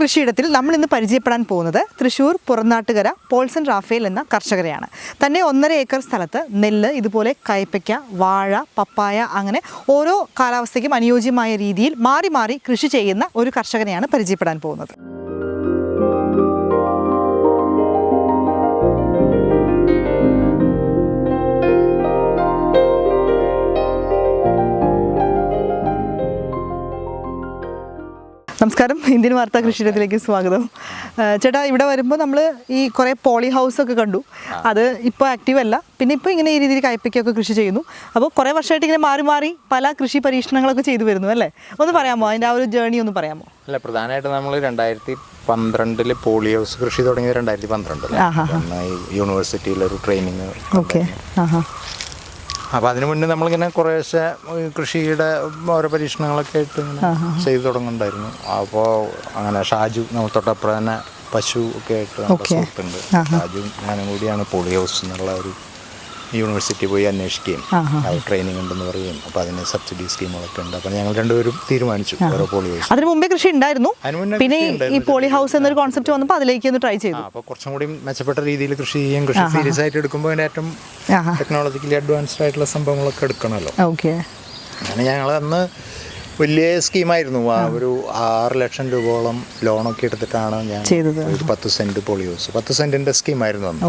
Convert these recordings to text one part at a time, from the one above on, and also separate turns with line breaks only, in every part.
കൃഷിയിടത്തിൽ നമ്മൾ ഇന്ന് പരിചയപ്പെടാൻ പോകുന്നത് തൃശ്ശൂർ പുറനാട്ടുകര പോൾസൺ റാഫേൽ എന്ന കർഷകരെയാണ്. തന്നെ ഒന്നര ഏക്കർ സ്ഥലത്ത് നെല്ല് ഇതുപോലെ കയ്പയ്ക്ക വാഴ പപ്പായ അങ്ങനെ ഓരോ കാലാവസ്ഥയ്ക്കും അനുയോജ്യമായ രീതിയിൽ മാറി മാറി കൃഷി ചെയ്യുന്ന ഒരു കർഷകനെയാണ് പരിചയപ്പെടാൻ പോകുന്നത്. നമസ്കാരം. ഇന്ത്യൻ വാർത്താ കൃഷിയിടത്തിലേക്ക് സ്വാഗതം. ചേട്ടാ ഇവിടെ വരുമ്പോൾ നമ്മൾ ഈ കുറേ പോളി ഹൗസ് ഒക്കെ കണ്ടു. അത് ഇപ്പോൾ ആക്റ്റീവ് അല്ല. പിന്നെ ഇപ്പോൾ ഇങ്ങനെ ഈ രീതിയിൽ കയ്പയ്ക്കൊക്കെ കൃഷി ചെയ്യുന്നു. അപ്പോൾ കുറേ വർഷമായിട്ട് ഇങ്ങനെ മാറി മാറി പല കൃഷി പരീക്ഷണങ്ങളൊക്കെ ചെയ്തു വരുന്നു അല്ലേ? ഒന്ന് പറയാമോ? അതിന്റെ ആ ഒരു ജേണി ഒന്ന് പറയാമോ?
അല്ല പ്രധാനമായിട്ട് നമ്മൾ രണ്ടായിരത്തി പന്ത്രണ്ടിൽ പോളി ഹൗസ് കൃഷി തുടങ്ങിയത് രണ്ടായിരത്തി പന്ത്രണ്ടിൽ. യൂണിവേഴ്സിറ്റിയിലൊരു ട്രെയിനിങ്
ഓക്കെ
അപ്പോൾ അതിനു മുന്നേ നമ്മളിങ്ങനെ കുറേശ്ശെ കൃഷിയുടെ ഓരോ പരീക്ഷണങ്ങളൊക്കെ ആയിട്ട് ഇങ്ങനെ ചെയ്തു തുടങ്ങുന്നുണ്ടായിരുന്നു. അപ്പോൾ അങ്ങനെ ഷാജു നമ്മൾ തൊട്ടപ്പുറം തന്നെ പശു ഒക്കെ ആയിട്ട് നമ്മുടെ
Okay.
സുഹൃത്തുണ്ട്. ഷാജു ഞാനും കൂടിയാണ് പോളി ഹൗസ് എന്നുള്ള ഒരു യൂണിവേഴ്സിറ്റി പോയി അന്വേഷിക്കുകയും ട്രെയിനിങ് ഉണ്ടെന്ന് പറയുകയും അപ്പോൾ അതിന് സബ്സിഡി സ്കീമുകളൊക്കെ ഉണ്ട്. അപ്പോൾ ഞങ്ങൾ രണ്ടുപേരും തീരുമാനിച്ചു ഓരോ പോളി ഹൗസ്
അതിന് മുമ്പേ കൃഷി ഉണ്ടായിരുന്നു. പിന്നെ ഈ-. പോളി ഹൗസ് എന്നൊരു കോൺസെപ്റ്റ് വന്നപ്പോൾ അതിലേക്ക് ഒന്ന് ട്രൈ ചെയ്തു.
അപ്പോൾ കുറച്ചും കൂടി മെച്ചപ്പെട്ട രീതിയിൽ കൃഷി ചെയ്യും കൃഷി സീരിയസ് ആയിട്ട് എടുക്കുമ്പോൾ അതിന്റെ ഏറ്റവും ടെക്നോളജിക്കലി അഡ്വാൻസ്ഡ് ആയിട്ടുള്ള സംഭവങ്ങളൊക്കെ എടുക്കണമല്ലോ
ഓക്കെ
അങ്ങനെ ഞങ്ങൾ അന്ന് വലിയ സ്കീമായിരുന്നു ആ ഒരു ആറ് ലക്ഷം രൂപയോളം ലോണൊക്കെ എടുത്തിട്ടാണ് ഞാൻ. ഒരു പത്ത് സെന്റ് പോളിയോസ് പത്ത് സെന്റിന്റെ സ്കീമായിരുന്നു അന്ന്.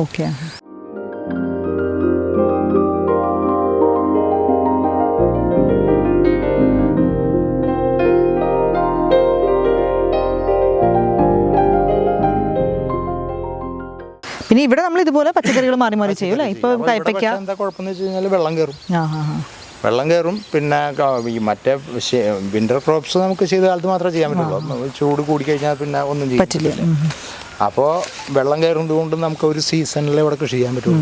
ഇവിടെ നമ്മൾ ഇതുപോലെ പച്ചക്കറികൾ മാറി മാറി ചെയ്യും അല്ലേ? ഇപ്പൊ കയ്പയ്ക്ക
എന്താ കുഴപ്പമെന്ന് വെച്ച് കഴിഞ്ഞാൽ വെള്ളം കയറും. വെള്ളം കയറും. പിന്നെ ഈ മറ്റേ വിന്റർ ക്രോപ്സ് നമുക്ക് ചെയ്ത കാലത്ത് മാത്രമേ ചെയ്യാൻ പറ്റുള്ളൂ. ചൂട് കൂടി കഴിഞ്ഞാൽ പിന്നെ ഒന്നും ചെയ്യാൻ
പറ്റില്ല.
അപ്പോൾ വെള്ളം കയറുന്നതുകൊണ്ട് നമുക്ക് ഒരു സീസണിൽ ഇവിടെ കൃഷി ചെയ്യാൻ പറ്റുള്ളൂ.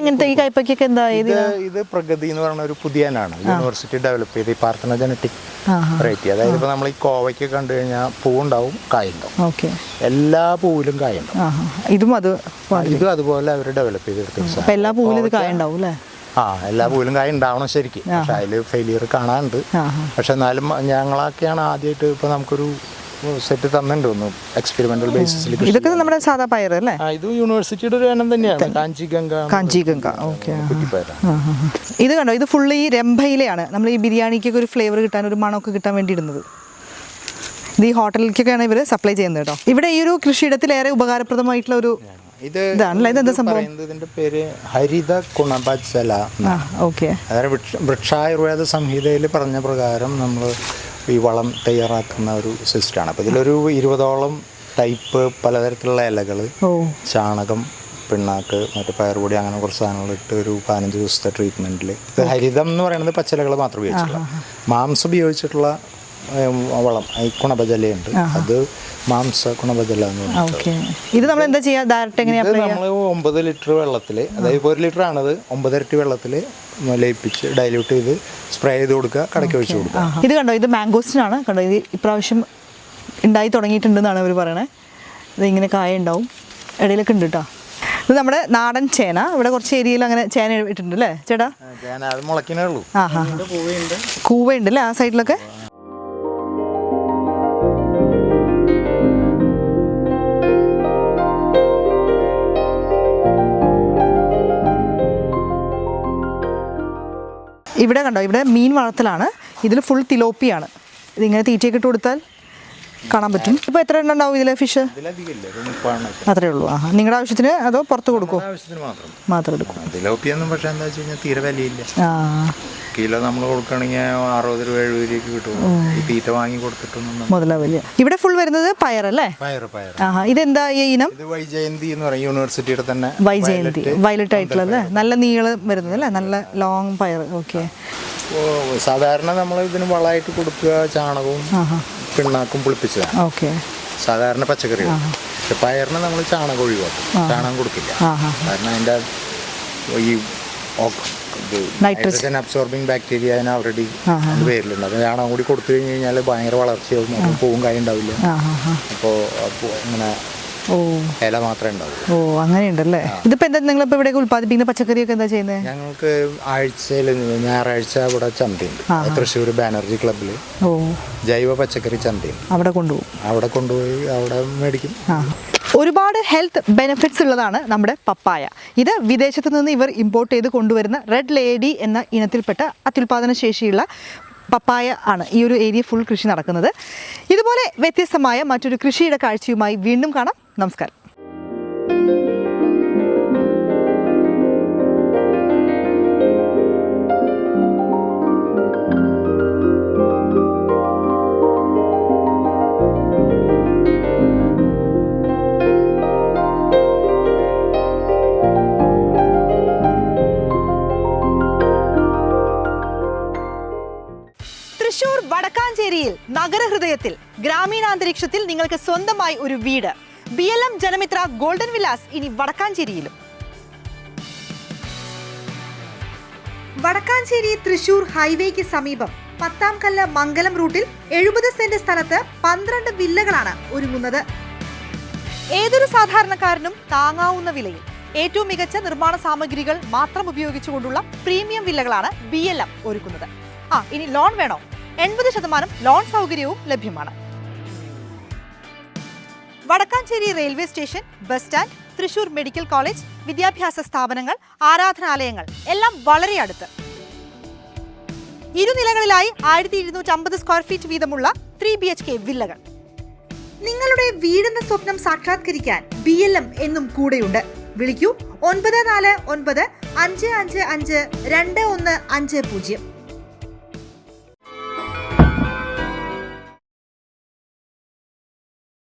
എങ്ങനത്തെ ഈ കയ്പയ്ക്കൊക്കെ എന്താ ഇത്
ഇത് പ്രഗതി എന്ന് പറയുന്ന ഒരു പുതിയ ഇനാണ് യൂണിവേഴ്സിറ്റി ഡെവലപ്പ് ചെയ്ത് ഈ
ഹാ
വെറൈറ്റി. അതായത് ഇപ്പോൾ നമ്മൾ ഈ കോവയ്ക്ക് കണ്ടു കഴിഞ്ഞാൽ പൂവുണ്ടാവും കായുണ്ടാവും.
ഓക്കെ.
എല്ലാ പൂവിലും കായുണ്ടാവും.
ഇതും അത്
ഇതും അതുപോലെ അവർ ഡെവലപ്പ് ചെയ്തെടുത്ത
എല്ലാ പൂവിലും ഇത് അല്ലേ?
ആ എല്ലാ പൂവിലും കായ ഉണ്ടാവണം ശരിക്കും പക്ഷെ അതിൽ ഫെയിലിയർ കാണാനുണ്ട്. പക്ഷെ എന്നാലും ഞങ്ങളൊക്കെയാണ് ആദ്യമായിട്ട് ഇപ്പൊ നമുക്കൊരു സെറ്റ് തന്നിട്ടുണ്ട് ഒന്ന് എക്സ്പെരിമെന്റൽ ബേസിസിൽ
ഇതൊക്കെ നമ്മുടെ സാധാ പയർ അല്ലേ?
ഇത് യൂണിവേഴ്സിറ്റിയുടെ ഒരു ഇനം തന്നെയാണ്. കാഞ്ചി ഗംഗ
ഓക്കെ. ആ, ആ, ആ. ഇത് കണ്ടോ? ഇത് ഫുള്ള് ഈ രംഭയിലെയാണ്. നമ്മൾ ഈ ബിരിയാണിക്ക് ഒരു ഫ്ലേവർ കിട്ടാൻ ഒരു മണമൊക്കെ കിട്ടാൻ വേണ്ടി ഇടുന്നത് ഇത് ഈ ഹോട്ടലിലേക്കൊക്കെയാണ് ഇവർ സപ്ലൈ ചെയ്യുന്നത് കേട്ടോ. ഇവിടെ ഈ ഒരു കൃഷിയിടത്തിൽ ഏറെ ഉപകാരപ്രദമായിട്ടുള്ള ഒരു
ഇത്? ഇതിന്റെ പേര് ഹരിത
ആ ഓക്കെ.
അതായത് വൃക്ഷ വൃക്ഷായുർവേദ സംഹിതയിൽ പറഞ്ഞ പ്രകാരം നമ്മൾ ഈ വളം തയ്യാറാക്കുന്ന ഒരു സിസ്റ്റമാണ്. അപ്പോൾ ഇതിലൊരു ഇരുപതോളം ടൈപ്പ് പലതരത്തിലുള്ള ഇലകൾ ചാണകം പിണ്ണാക്ക് മറ്റേ പയറുപൊടി അങ്ങനെ കുറച്ച് സാധനങ്ങൾ ഇട്ട് ഒരു പതിനഞ്ച് ദിവസത്തെ ട്രീറ്റ്മെന്റിൽ ഇത് ഹരിതം എന്ന് പറയുന്നത് പച്ചിലകൾ മാത്രം ഉപയോഗിച്ചിട്ടുള്ള. മാംസം ഉപയോഗിച്ചിട്ടുള്ള വളം. ഈ കുണബജലയുണ്ട് അത് മാംസ കുണബജല എന്ന്
ഇത് നമ്മൾ എന്താ ചെയ്യുക ഡയറക്റ്റ് എങ്ങനെയാ
ഇത് നമ്മൾ ഒമ്പത് ലിറ്റർ വെള്ളത്തിൽ അതായത് ഒരു ലിറ്റർ ആണത് ഒമ്പതരട്ടി വെള്ളത്തിൽ ലയിപ്പിച്ച് ഡൈല്യൂട്ട് ചെയ്ത് സ്പ്രേ ചെയ്ത് കൊടുക്കുക കടയ്ക്ക് ഒഴിച്ച് കൊടുക്കുക.
ഇത് കണ്ടോ? ഇത് മാംഗോസ്റ്റിനാണ് കണ്ടോ? ഇത് ഇപ്രാവശ്യം ഉണ്ടായി തുടങ്ങിയിട്ടുണ്ടെന്നാണ് അവർ പറയണേ. ഇത് ഇങ്ങനെ കായ ഉണ്ടാവും. ഇടയിലൊക്കെ ഉണ്ട് കേട്ടോ ഇത് നമ്മുടെ നാടൻ ചേന. ഇവിടെ കുറച്ച് ഏരിയയിൽ അങ്ങനെ ചേന ഇട്ടിട്ടുണ്ട് അല്ലേ ചേട്ടാ? കൂവയുണ്ട് അല്ലേ ആ സൈഡിലൊക്കെ ഇവിടെ കണ്ടോ ഇവിടെ മീൻ വളർത്തലാണ്. ഇതിൽ ഫുൾ തിലോപ്പിയാണ്. ഇതിങ്ങനെ തീറ്റയൊക്കെ ഇട്ട് കൊടുത്താൽ കാണാൻ പറ്റും. ഇപ്പോൾ എത്ര എണ്ണം ഉണ്ടാവും ഇതിലെ ഫിഷ് അത്രേ ഉള്ളൂ. ആഹാ. നിങ്ങളുടെ ആവശ്യത്തിന് അതോ പുറത്ത് കൊടുക്കുമോ
മാത്രം.
മാത്രം എടുക്കും.
അതിലൊപ്പിയൊന്നും പക്ഷേ എന്താ വെച്ച് കഴിഞ്ഞാൽ തീരെ വിലയില്ല.
ആ.
കിലോ നമ്മൾ കൊടുക്കണമെങ്കിൽ അറുപത് രൂപ എഴുപത് രൂപയ്ക്ക് കിട്ടും ഈ തീറ്റ വാങ്ങി കൊടുത്തിട്ടൊന്നും
മുതലാവില്ല ഇവിടെ ഫുൾ വരുന്നത് പയർ
അല്ലേ? പയർ
ആഹാ. ഇതെന്താ ഈ ഇനം?
ഇത് വൈജയന്തി എന്ന് പറയും. യൂണിവേഴ്സിറ്റിയുടെ തന്നെ
വൈജയന്തി. വയലറ്റ്. ആയിട്ടുള്ള അല്ലേ? നല്ല നീളം വരുന്നത് അല്ലേ? നല്ല ലോങ് പയർ ഓക്കെ
സാധാരണ നമ്മൾ ഇതിന് വളമായിട്ട് കൊടുക്കുക ചാണകവും
ആഹാ.
പിണ്ണാക്കും പുളിപ്പിച്ചതാണ്
ഓക്കെ.
സാധാരണ പച്ചക്കറികൾ. പക്ഷെ പയറിന് നമ്മൾ ചാണകം ഒഴിവാക്കും. ചാണകം കൊടുക്കില്ല. കാരണം അതിന്റെ ഈ. നൈട്രജൻ അബ്സോർബിങ് ബാക്ടീരിയ അതിന് ഓൾറെഡി പേരിലുണ്ട് അത് ചാണകം കൂടി കൊടുത്തു കഴിഞ്ഞ് കഴിഞ്ഞാൽ ഭയങ്കര വളർച്ചയാവും. പൂവും കായ ഉണ്ടാവില്ല. അപ്പോൾ ഇങ്ങനെ
ഓ.
ഇല മാത്രമേ ഉണ്ടാവൂ
ഓ അങ്ങനെയുണ്ടല്ലേ? ഇതിപ്പോ എന്താ നിങ്ങളിപ്പോ ഇവിടെ ഉൽപ്പാദിപ്പിക്കുന്ന പച്ചക്കറിയൊക്കെ എന്താ ചെയ്യുന്നത്
ഞങ്ങൾക്ക് ആഴ്ചയിൽ ഞായറാഴ്ച ഇവിടെ ചന്തയുണ്ട്. തൃശ്ശൂർ ബാനർജി ക്ലബ്ബിൽ.
ഓ.
ജൈവ പച്ചക്കറി ചന്തയുണ്ട്.
അവിടെ കൊണ്ടുപോകും.
അവിടെ കൊണ്ടുപോയി അവിടെ മേടിക്കും.
ഒരുപാട് ഹെൽത്ത് ബെനിഫിറ്റ്സ് ഉള്ളതാണ് നമ്മുടെ പപ്പായ. ഇത് വിദേശത്ത് നിന്ന് ഇവർ ഇമ്പോർട്ട് ചെയ്ത് കൊണ്ടുവരുന്ന റെഡ് ലേഡി എന്ന ഇനത്തിൽപ്പെട്ട അത്യുൽപാദന ശേഷിയുള്ള പപ്പായ ആണ് ഈ ഒരു ഏരിയ ഫുൾ കൃഷി നടക്കുന്നത്. ഇതുപോലെ വ്യത്യസ്തമായ മറ്റൊരു കൃഷിയുടെ കാഴ്ചയുമായി വീണ്ടും കാണാം. നമസ്കാരം. തൃശൂർ വടക്കാഞ്ചേരിയിൽ നഗരഹൃദയത്തിൽ ഗ്രാമീണാന്തരീക്ഷത്തിൽ നിങ്ങൾക്ക് സ്വന്തമായി ഒരു വീട്. B L M Janamitra golden villas ഇനി വടക്കാഞ്ചേരിയിലും. വടക്കാഞ്ചേരി തൃശൂർ ഹൈവേക്ക് സമീപം പത്താം കല്ല് മംഗലം റൂട്ടിൽ എഴുപത് സെന്റ് സ്ഥലത്ത് പന്ത്രണ്ട് വില്ലകളാണ് ഒരുങ്ങുന്നത്. ഏതൊരു സാധാരണക്കാരനും താങ്ങാവുന്ന വിലയിൽ ഏറ്റവും മികച്ച നിർമ്മാണ സാമഗ്രികൾ മാത്രം ഉപയോഗിച്ചുകൊണ്ടുള്ള പ്രീമിയം വില്ലകളാണ് ബി എൽ എം ഒരുക്കുന്നത്. ആ ഇനി ലോൺ വേണോ? എൺപത് ശതമാനം ലോൺ സൗകര്യവും ലഭ്യമാണ്. Vadakkanchery railway station bus stand Thrissur medical college വിദ്യാഭ്യാസ സ്ഥാപനങ്ങൾ ആരാധനാലയങ്ങൾ എല്ലാം വളരെ അടുത്ത്. ഇരുനിലകളിലായി ആയിരത്തി ഇരുന്നൂറ്റി അമ്പത് സ്ക്വയർ ഫീറ്റ് വീതമുള്ള ത്രീ ബി എച്ച് കെ വില്ലകൾ. നിങ്ങളുടെ വീടെന്ന സ്വപ്നം സാക്ഷാത്കരിക്കാൻ ബി എൽ എം എന്നും കൂടെയുണ്ട്. വിളിക്കൂ ഒൻപത് നാല് ഒൻപത് അഞ്ച് അഞ്ച് അഞ്ച് രണ്ട് ഒന്ന് അഞ്ച് പൂജ്യം.